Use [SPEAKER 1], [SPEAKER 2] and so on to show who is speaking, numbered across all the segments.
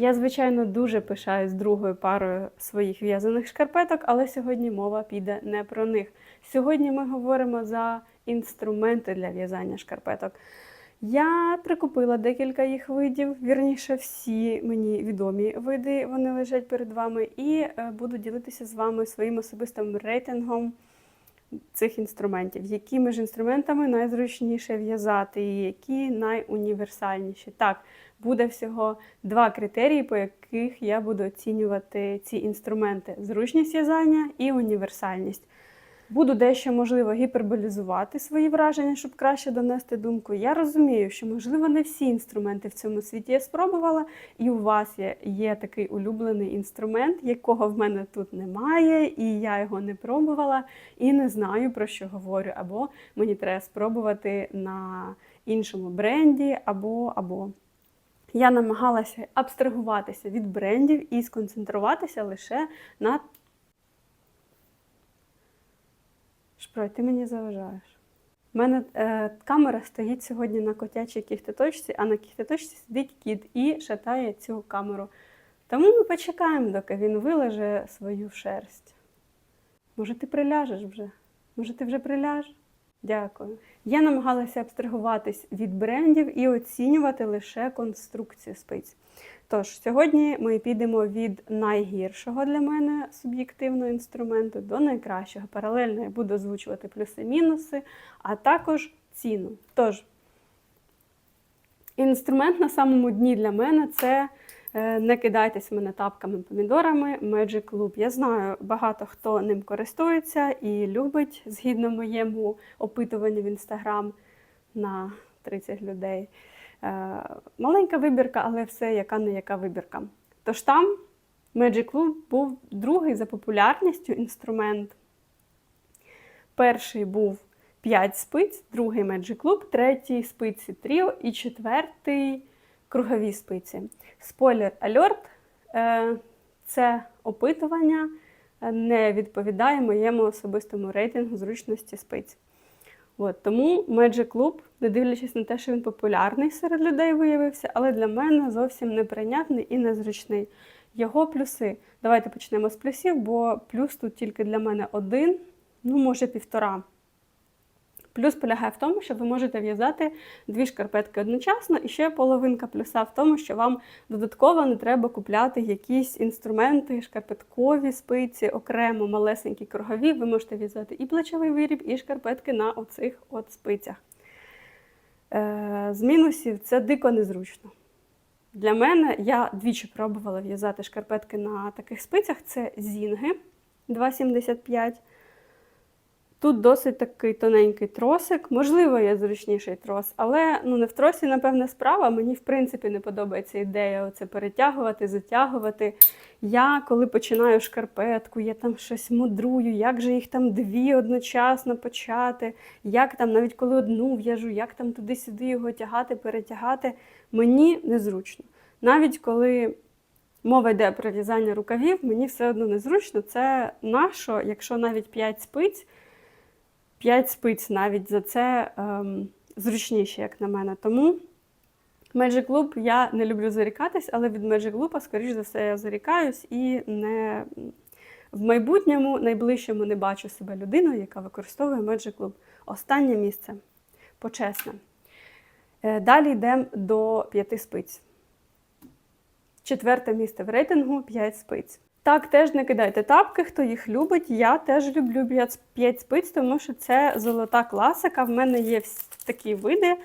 [SPEAKER 1] Я, звичайно, дуже пишаюсь другою парою своїх в'язаних шкарпеток, але сьогодні мова піде не про них. Сьогодні ми говоримо за інструменти для в'язання шкарпеток. Я прикупила декілька їх видів, вірніше, всі мені відомі види, вони лежать перед вами, і е, буду ділитися з вами своїм особистим рейтингом цих інструментів, якими ж інструментами найзручніше в'язати, і які найуніверсальніші. Так, буде всього два критерії, по яких я буду оцінювати ці інструменти: зручність в'язання і універсальність. Буду дещо, можливо, гіперболізувати свої враження, щоб краще донести думку. Я розумію, що, можливо, не всі інструменти в цьому світі я спробувала, і у вас є, є такий улюблений інструмент, якого в мене тут немає, і я його не пробувала, і не знаю, про що говорю. Або мені треба спробувати на іншому бренді, або або. Я намагалася абстрагуватися від брендів і сконцентруватися лише на Шпрой, ти мені заважаєш. У мене е, камера стоїть сьогодні на котячій кіхтеточці, а на кіхтеточці сидить кіт і шатає цю камеру. Тому ми почекаємо, доки він вилеже свою шерсть. Може, ти приляжеш вже? Може, ти вже приляж? Дякую. Я намагалася абстрагуватись від брендів і оцінювати лише конструкцію спиць. Тож, сьогодні ми підемо від найгіршого для мене суб'єктивного інструменту до найкращого. Паралельно я буду озвучувати плюси-мінуси, а також ціну. Тож, інструмент на самому дні для мене це е, не кидайтесь мене тапками помідорами Magic Loop. Я знаю, багато хто ним користується і любить, згідно моєму опитуванню в інстаграм на 30 людей. Е, Маленька вибірка, але все яка не яка вибірка. Тож там Magic Loop був другий за популярністю інструмент. Перший був 5 спиць, другий Magic Loop, третій спиці Trio і четвертий кругові спиці. Спойлер алерт, е, це опитування е, не відповідає моєму особистому рейтингу зручності спиць. От, тому Magic Club, не дивлячись на те, що він популярний серед людей виявився, але для мене зовсім неприйнятний і незручний. Його плюси. Давайте почнемо з плюсів, бо плюс тут тільки для мене один, ну, може, півтора. Плюс полягає в тому, що ви можете в'язати дві шкарпетки одночасно, і ще половинка плюса в тому, що вам додатково не треба купляти якісь інструменти, шкарпеткові спиці, окремо малесенькі кругові. Ви можете в'язати і плечовий виріб, і шкарпетки на оцих от спицях. Е, з мінусів це дико незручно. Для мене я двічі пробувала в'язати шкарпетки на таких спицях. Це зінги 2,75. Тут досить такий тоненький тросик. Можливо, є зручніший трос, але ну, не в тросі, напевне, справа. Мені, в принципі, не подобається ідея оце перетягувати, затягувати. Я, коли починаю шкарпетку, я там щось мудрую, як же їх там дві одночасно почати, як там, навіть коли одну в'яжу, як там туди-сюди його тягати, перетягати. Мені незручно. Навіть коли мова йде про в'язання рукавів, мені все одно незручно. Це нащо, якщо навіть 5 спиць. 5 спиць навіть за це ем, зручніше, як на мене. Тому Magic Loop я не люблю зарікатись, але від Magic Loop, скоріш за все, я зарікаюсь і не в майбутньому, найближчому не бачу себе людиною, яка використовує Magic Loop. Останнє місце почесне. Е, Далі йдемо до 5 спиць. Четверте місце в рейтингу 5 спиць. Так, теж не кидайте тапки, хто їх любить. Я теж люблю 5 спиць, тому що це золота класика. В мене є такі види.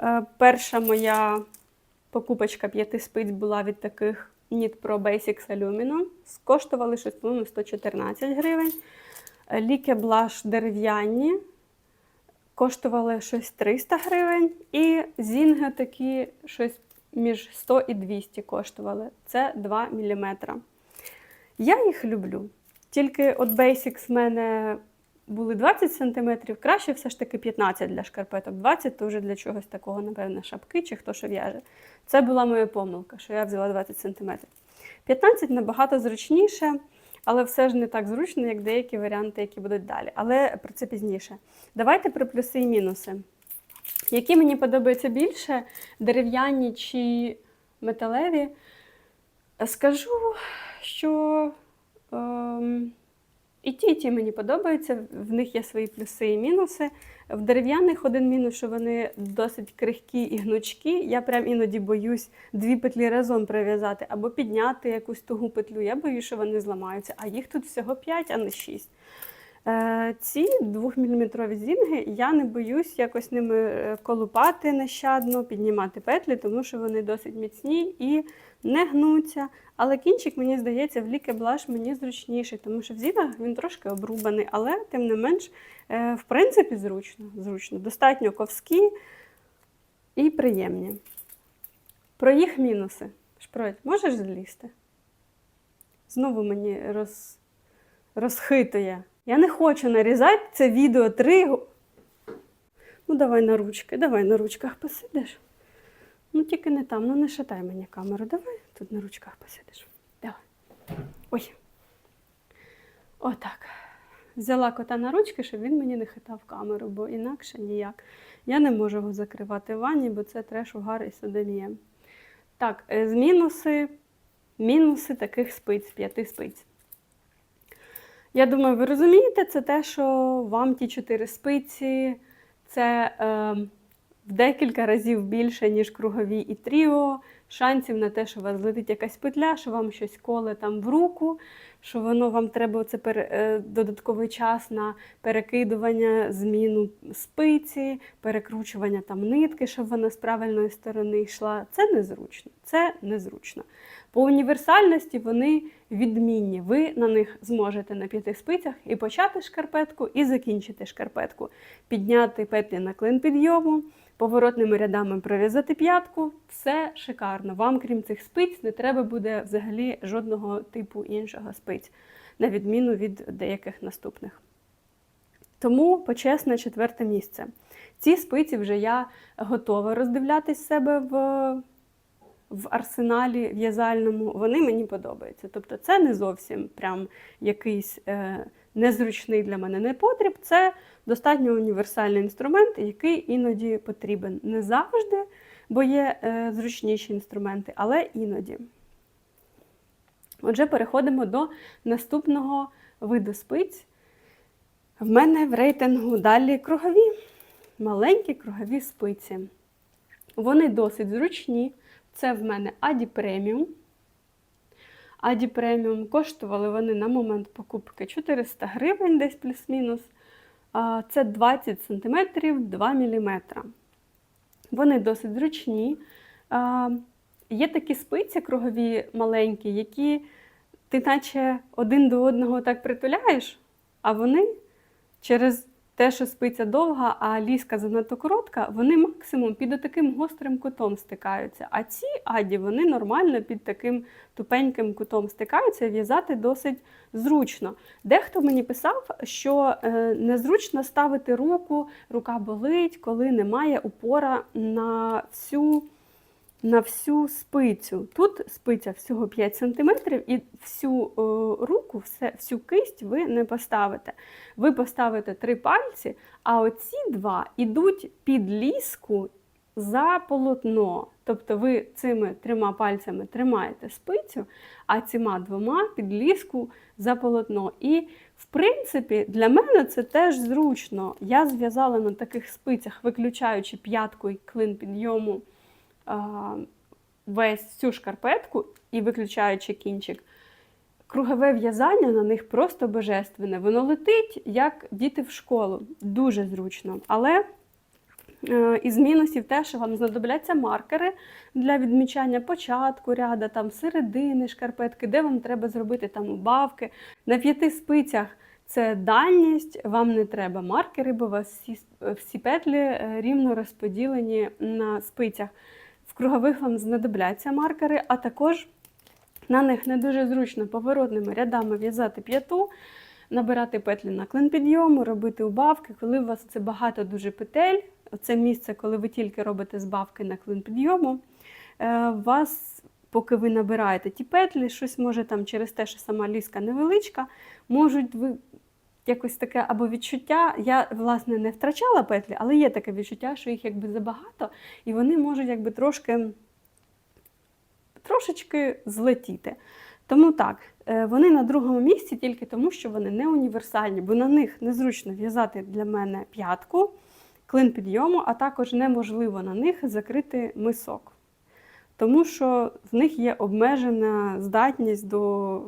[SPEAKER 1] Е, Перша моя покупочка 5 спиць була від таких Knit Basics Alumino. Коштували щось, по-моєму, 114 гривень. Ліке Blush дерев'яні. Коштували щось 300 гривень. І зінги такі щось між 100 і 200 коштували. Це 2 мм. Я їх люблю. Тільки от Basics в мене були 20 см, краще все ж таки 15 для шкарпеток. 20 то вже для чогось такого, напевне, шапки чи хто що в'яже. Це була моя помилка, що я взяла 20 см. 15 набагато зручніше, але все ж не так зручно, як деякі варіанти, які будуть далі. Але про це пізніше. Давайте про плюси і мінуси. Які мені подобаються більше, дерев'яні чи металеві. Скажу, що ем, і ті, і ті мені подобаються. В них є свої плюси і мінуси. В дерев'яних один мінус, що вони досить крихкі і гнучкі. Я прям іноді боюсь дві петлі разом прив'язати або підняти якусь тугу петлю. Я боюсь, що вони зламаються, а їх тут всього 5, а не 6. Е, ці 2-мм зінги я не боюсь якось ними е, колупати нещадно, піднімати петлі, тому що вони досить міцні і не гнуться. Але кінчик, мені здається, в ліке блаш мені зручніший, тому що в зінах він трошки обрубаний, але тим не менш, е, в принципі, зручно. зручно. Достатньо ковські і приємні. Про їх мінуси. Шпрот, можеш злізти? Знову мені роз... розхитує. Я не хочу нарізати це відео три. Ну, давай на ручки, давай на ручках посидиш. Ну, тільки не там, ну не шатай мені камеру. Давай тут на ручках посидиш. Давай. Ой. Отак. Взяла кота на ручки, щоб він мені не хитав камеру, бо інакше ніяк. Я не можу його закривати в ванні, бо це треш, угар і содомія. Так, е, з мінуси, мінуси таких спиць, п'яти спиць. Я думаю, ви розумієте, це те, що вам ті чотири спиці це е, в декілька разів більше, ніж кругові і тріо. Шансів на те, що у вас злетить якась петля, що вам щось коле там в руку, що воно вам треба це пере, е, додатковий час на перекидування, зміну спиці, перекручування там нитки, щоб вона з правильної сторони йшла. Це незручно. Це незручно. По універсальності вони відмінні. Ви на них зможете на п'яти спицях і почати шкарпетку, і закінчити шкарпетку, підняти петлі на клин підйому, поворотними рядами пров'язати п'ятку. Все шикарно. Вам, крім цих спиць, не треба буде взагалі жодного типу іншого спиць, на відміну від деяких наступних. Тому почесне четверте місце. Ці спиці вже я готова роздивлятись себе в в арсеналі в'язальному, вони мені подобаються. Тобто це не зовсім прям якийсь е, незручний для мене непотріб, це достатньо універсальний інструмент, який іноді потрібен. Не завжди, бо є е, зручніші інструменти, але іноді. Отже, переходимо до наступного виду спиць. В мене в рейтингу далі кругові, маленькі кругові спиці. Вони досить зручні. Це в мене Аді Преміум. Аді Преміум коштували вони на момент покупки 400 гривень, десь плюс-мінус. Це 20 см 2 мм. Вони досить зручні. Є такі спиці кругові маленькі, які ти наче один до одного так притуляєш, а вони через те, що спиця довга, а ліска занадто коротка, вони максимум під таким гострим кутом стикаються. А ці аді вони нормально під таким тупеньким кутом стикаються в'язати досить зручно. Дехто мені писав, що е, незручно ставити руку, рука болить, коли немає упора на всю на всю спицю. Тут спиця всього 5 см, і всю о, руку, все, всю кисть ви не поставите. Ви поставите три пальці, а оці два йдуть під ліску за полотно. Тобто ви цими трьома пальцями тримаєте спицю, а цими двома під ліску за полотно. І, в принципі, для мене це теж зручно. Я зв'язала на таких спицях, виключаючи п'ятку і клин підйому весь цю шкарпетку і виключаючи кінчик, кругове в'язання на них просто божественне. Воно летить, як діти в школу. Дуже зручно. Але е, із мінусів те, що вам знадобляться маркери для відмічання початку ряда, там середини шкарпетки, де вам треба зробити там убавки. На п'яти спицях це дальність, вам не треба маркери, бо у вас всі, всі петлі е, рівно розподілені на спицях. В кругових вам знадобляться маркери, а також на них не дуже зручно поворотними рядами в'язати п'яту, набирати петлі на клин підйому, робити убавки. Коли у вас це багато дуже петель, це місце, коли ви тільки робите збавки на клин підйому, е, вас, поки ви набираєте ті петлі, щось може там через те, що сама ліска невеличка, можуть ви якось таке або відчуття. Я, власне, не втрачала петлі, але є таке відчуття, що їх якби забагато, і вони можуть якби трошки трошечки злетіти. Тому так, е, вони на другому місці тільки тому, що вони не універсальні, бо на них незручно в'язати для мене п'ятку, клин підйому, а також неможливо на них закрити мисок. Тому що в них є обмежена здатність до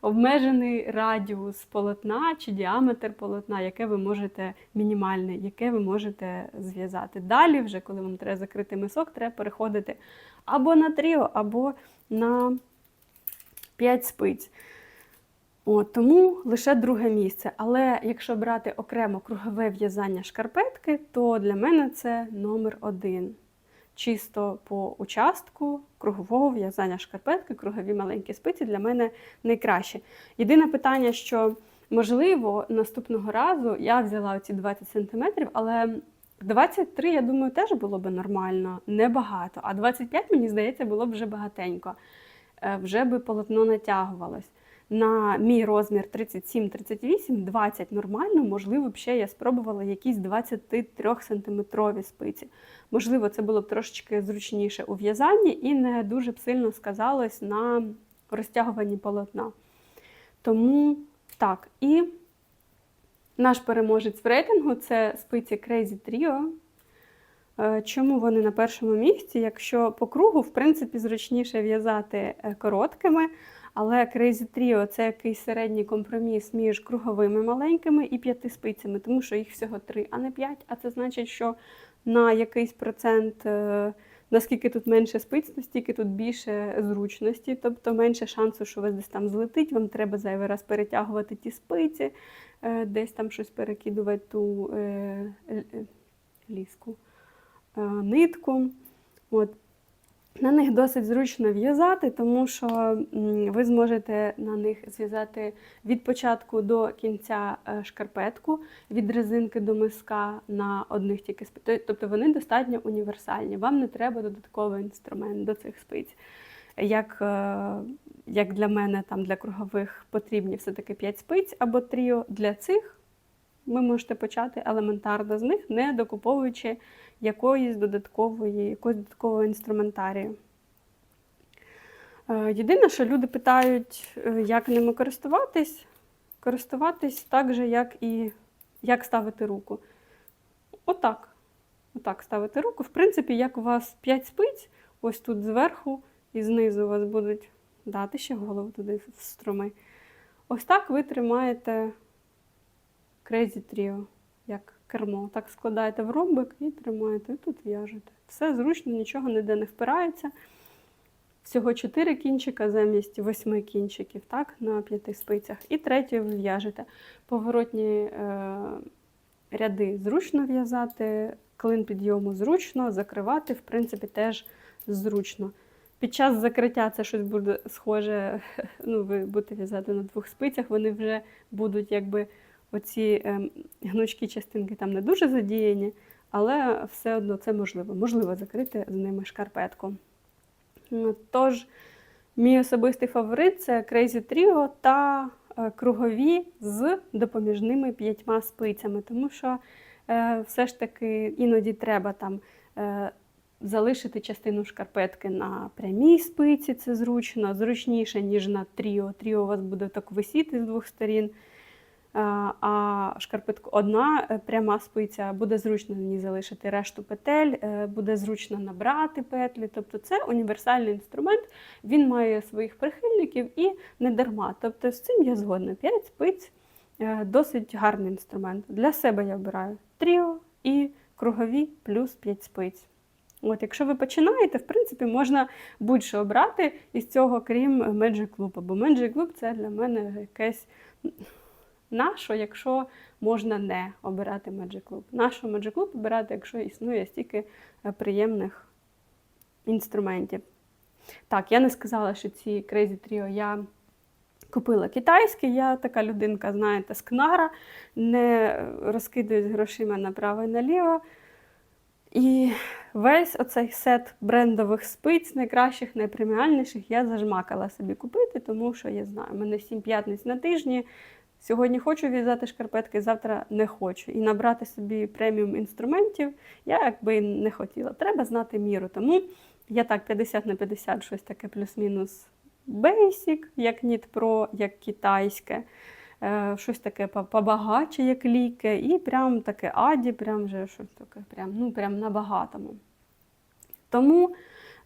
[SPEAKER 1] обмежений радіус полотна чи діаметр полотна, яке ви можете мінімальне, яке ви можете зв'язати. Далі, вже коли вам треба закрити мисок, треба переходити або на тріо, або на 5 спиць. От, тому лише друге місце. Але якщо брати окремо кругове в'язання шкарпетки, то для мене це номер один. Чисто по участку кругового в'язання шкарпетки, кругові маленькі спиці для мене найкраще. Єдине питання, що можливо наступного разу я взяла оці 20 см, але 23, я думаю, теж було б нормально, небагато. А 25, мені здається, було б вже багатенько. Е, Вже би полотно натягувалось. На мій розмір 37-38, 20 нормально, можливо, б ще я спробувала якісь 23 сантиметрові спиці. Можливо, це було б трошечки зручніше у в'язанні і не дуже б сильно сказалось на розтягуванні полотна. Тому так, і наш переможець в рейтингу це спиці Crazy Trio. Е, Чому вони на першому місці? Якщо по кругу, в принципі, зручніше в'язати е, короткими, але Crazy Trio це якийсь середній компроміс між круговими маленькими і п'яти спицями, тому що їх всього три, а не п'ять. А це значить, що на якийсь процент, е, наскільки тут менше спиць, настільки тут більше зручності, тобто менше шансу, що вас десь там злетить, вам треба зайвий раз перетягувати ті спиці, е, десь там щось перекидувати ту е, ліску нитку. От. На них досить зручно в'язати, тому що ви зможете на них зв'язати від початку до кінця е, шкарпетку, від резинки до миска на одних тільки спиць. Тобто вони достатньо універсальні. Вам не треба додатковий інструмент до цих спиць. Як, е, як для мене, там для кругових потрібні все-таки 5 спиць або тріо. Для цих ви можете почати елементарно з них, не докуповуючи якоїсь додаткової, якогось додаткового інструментарію. Е, Єдине, що люди питають, е, як ними користуватись, користуватись так же, як і як ставити руку. Отак. Отак ставити руку. В принципі, як у вас 5 спиць, ось тут зверху і знизу у вас будуть дати ще голову туди в струми. Ось так ви тримаєте Crazy Trio, як кермо. Так складаєте в ромбик і тримаєте, і тут в'яжете. Все зручно, нічого ніде не впирається. Всього 4 кінчика замість 8 кінчиків, так, на 5 спицях. І третю ви в'яжете. Поворотні е, ряди зручно в'язати, клин підйому зручно, закривати, в принципі, теж зручно. Під час закриття це щось буде схоже, ну, ви будете в'язати на двох спицях, вони вже будуть якби оці ем, гнучкі частинки там не дуже задіяні, але все одно це можливо. Можливо закрити з ними шкарпетку. Тож, мій особистий фаворит це Crazy Trio та е, кругові з допоміжними п'ятьма спицями, тому що е, все ж таки іноді треба там е, залишити частину шкарпетки на прямій спиці, це зручно, зручніше, ніж на тріо. Тріо у вас буде так висіти з двох сторін. А, А шкарпетку одна е, пряма спиця буде зручно ній залишити решту петель, е, буде зручно набрати петлі. Тобто це універсальний інструмент, він має своїх прихильників і не дарма. Тобто з цим я згодна. 5 спиць е, досить гарний інструмент. Для себе я обираю тріо і кругові плюс 5 спиць. От, якщо ви починаєте, в принципі, можна будь-що обрати із цього, крім Magic Loop. Бо Magic Loop це для мене якесь нащо, якщо можна не обирати Magic Loop? Нащо Magic Loop обирати, якщо існує стільки е, приємних інструментів? Так, я не сказала, що ці Crazy Trio я купила китайські. Я така людинка, знаєте, скнара, не розкидаюсь грошима направо і наліво. І весь оцей сет брендових спиць, найкращих, найпреміальніших, я зажмакала собі купити, тому що я знаю, у мене 7 п'ятниць на тижні. Сьогодні хочу в'язати шкарпетки, завтра не хочу. І набрати собі преміум інструментів я якби не хотіла. Треба знати міру. Тому Я так 50 на 50, щось таке плюс-мінус Basic, як Pro, як китайське. Е, щось таке по- побагаче, як ліке, і прям таке аді, прям вже щось таке, прям, ну, прям на багатому. Тому,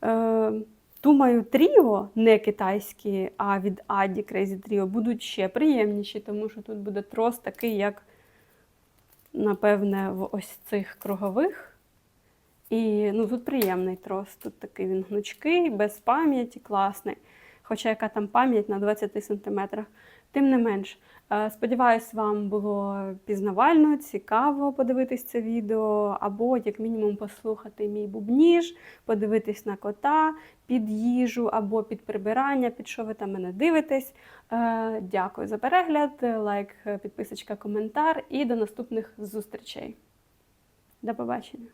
[SPEAKER 1] е, думаю, тріо, не китайські, а від Аді Crazy Trio будуть ще приємніші, тому що тут буде трос такий, як, напевне, в ось цих кругових. І ну, тут приємний трос, тут такий він гнучкий, без пам'яті, класний. Хоча яка там пам'ять на 20 сантиметрах. Тим не менш, е, сподіваюсь, вам було пізнавально, цікаво подивитись це відео, або, як мінімум, послухати мій бубніж, подивитись на кота під їжу або під прибирання, під що ви там мене дивитесь. Е, Дякую за перегляд, лайк, підписочка, коментар і до наступних зустрічей. До побачення!